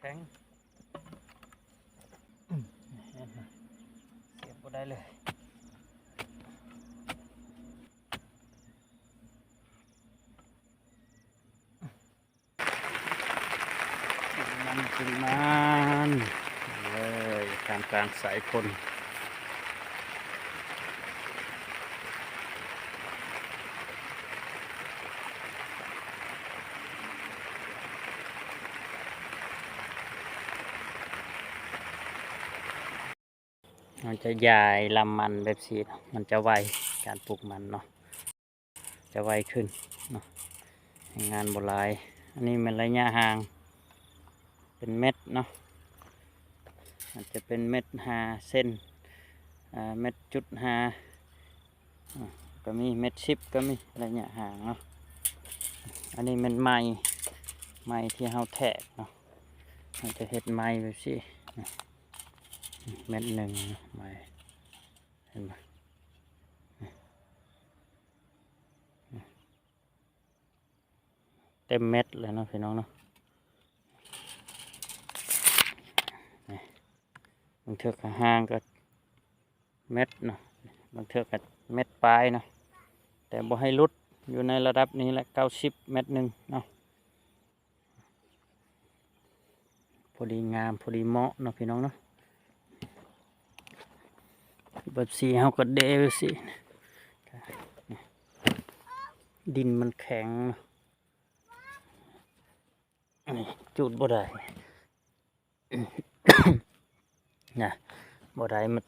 อน้องเอ้ยแข็งอืมเสียบก็ได้เลยกินมันกินมันเลยกลางกลางสายคน มันจะใหญ่ลำมันแบบสีมันจะไวการปลูกมันเนาะจะไวขึ้นเนาะงานโบรายอันนี้มันระยะห่าง เป็นเม็ดเนาะอาจจะเป็นเม็ดหาเส้นเม็ดจุดหาอ่าก็มีเม็ดชิปก็มีระยะห่างเนาะอันนี้เป็นไม้ไม้ที่เฮาแทกเนาะมันจะเห็ดไม้แบบสินะ เม็ดหนึ่งเนาะไม้เห็นไหมเต็มเม็ดเลยนะพี่น้องเนาะบางเทือกห่างก็เม็ดเนาะบางเทือกก็เม็ดปลายเนาะแต่บ่ให้ลุดอยู่ในระดับนี้แหละเก้าสิบเม็ดหนึ่งเนาะพอดีงามพอดีเหมาะเนาะพี่น้องเนาะ แบบสีเขาก็เดไว้สิดินมันแข็งจุดบ่ได้นะบ่ได้มัน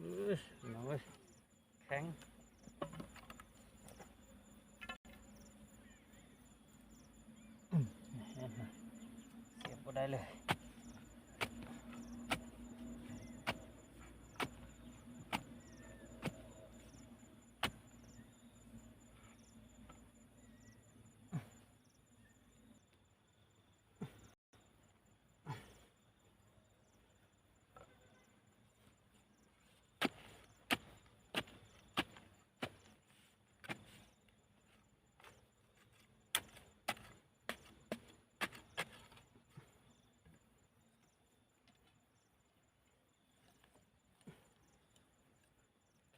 อื้อน้องเอ้ยแข็งอืมเห็นไหม เสียบบ่ได้เลย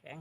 แข็ ง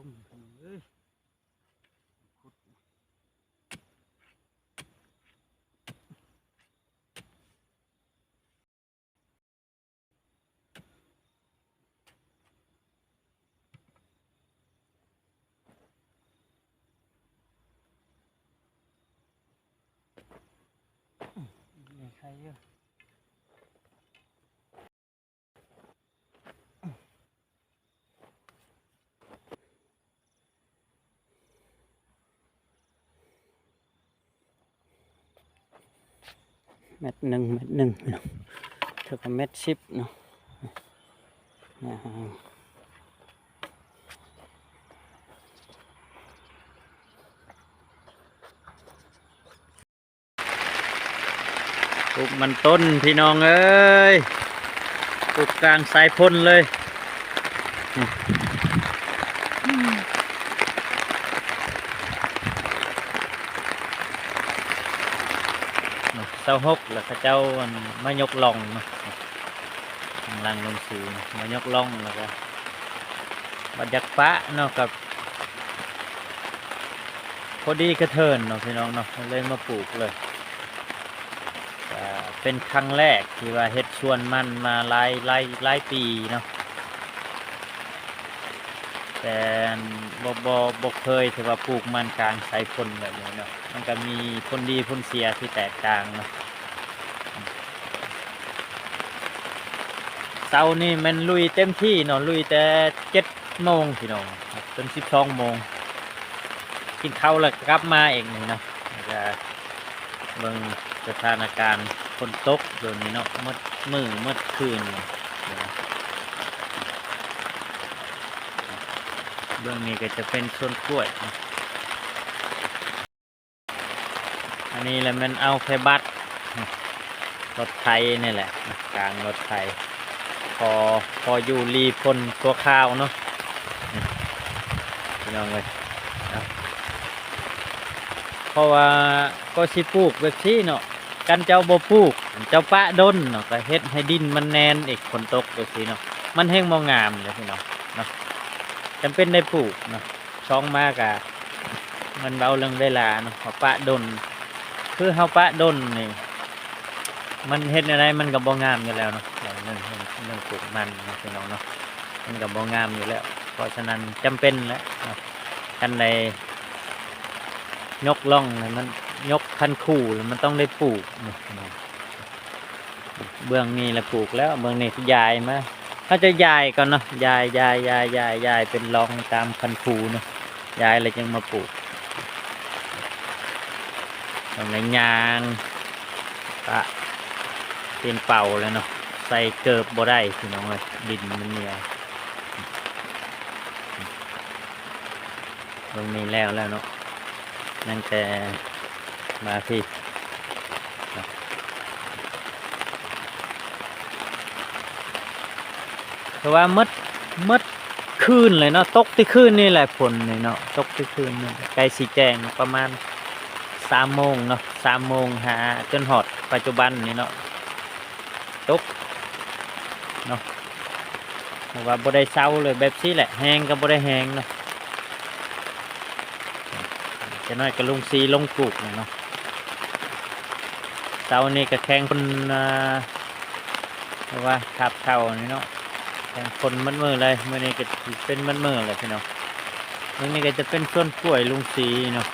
ลมเอ้ยขุดมีใครเยอะ เม็ดหนึ่งเม็ดหนึ่งเน้อเท่ากับเม็ดสิบเนาะนะฮะปลูกมันต้นพี่น้องเอ้ยปลูกกลางสายพ่นเลย เจ้าหกแล้วเขาเจ้ามายกลองเนาะล่างลงสีมายกลองแล้วก็บัดยักปะเนาะกับพอดีกระเทินเนาะพี่น้องเนาะเลยมาปลูกเลยเป็นครั้งแรกที่ว่าเฮ็ดชวนมันมาหลายหลายหลายปีเนาะ แต่บ่บ่บ่เคยที่ว่าปลูกมันกลางสายฝนแบบนี้เนาะมันก็มีผลดีผลเสียที่แตกต่างเนาะเสานี่มันลุยเต็มที่เนาะลุยแต่เจ็ดโมงพี่น้องจนสิบสองโมงกินข้าวแล้วกลับมาเองนี่เนาะแล้วก็เบิ่งสถานการณ์ฝนตกเดี๋ยวนี้เนาะหมดมือมดคืนเนาะเดี๋ยวนะ เบื้องนี้ก็จะเป็นส่วนกล้วย อันนี้แหละมันเอาไฟบัตรรถไทยนี่แหละกลางรถไทย พอพออยู่รีพลตัวข้าวเนาะนี่พี่น้องเลยเพราะว่าก็สิปลูกแบบนี้เนาะกันเจ้าบ่ปลูก เจ้าปะดนเนาะก็เฮ็ดให้ดินมันแนนอีกฝนตกแบบนี้เนาะมันแห้งบ่งงามเลยพี่น้องเนาะ จำเป็นได้ปลูกเนาะช่องมากอะมันเบาเรื่องเวลาเนาะเพราะปะดน คือเฮาปะดนนี่มันเฮ็ดอะไรมันกับบ่งงามอยู่แล้วเนาะอย่างเรื่องเรื่องเรื่องปลูกมันนะพี่น้องเนาะมันกับบ่งงามอยู่แล้ว เพราะฉะนั้นจำเป็นแล้วคันใดยกล่องมันยกคันคู่แล้วมันต้องได้ปลูกเนาะเบื้องนี้แหละปลูกแล้วเบื้องนี้ยายมา เขาจะยายก่อนเนาะยายยายยายยายยายเป็นรองตามคันคูเนาะยายเลยจึงมาปลูกตรงในยางปะเป็นเป่าเลยเนาะใส่เกิบบ่ได้พี่น้องเลยดินมันเหนียวตรงนี้แล้วแล้วเนาะนั่นแต่มาพี่ เพราะว่ามืดมืดคืนเลยเนาะตกที่คืนนี่แหละฝนนี่เนาะตกที่คืนนี่ใกล้สีแจงประมาณสามโมงเนาะสามโมงหาจนหอดปัจจุบันนี่เนาะตกเนาะว่าบ่ได้เศร้าเลยแบบนี้แหละแห้งก็บ่ได้แห้งเนาะจะน้อยก็ลงซีลงปลูกเนาะเสานี่ก็แข่งคนอ่าเพราะว่าขับเข่านี่เนาะ งคนมันมือเลยมื่อนี้ก็เป็นมันมือเลยพี่น้องมื่อนี้ก็จะเป็นส่วนกล้วยลุงซีเนาะ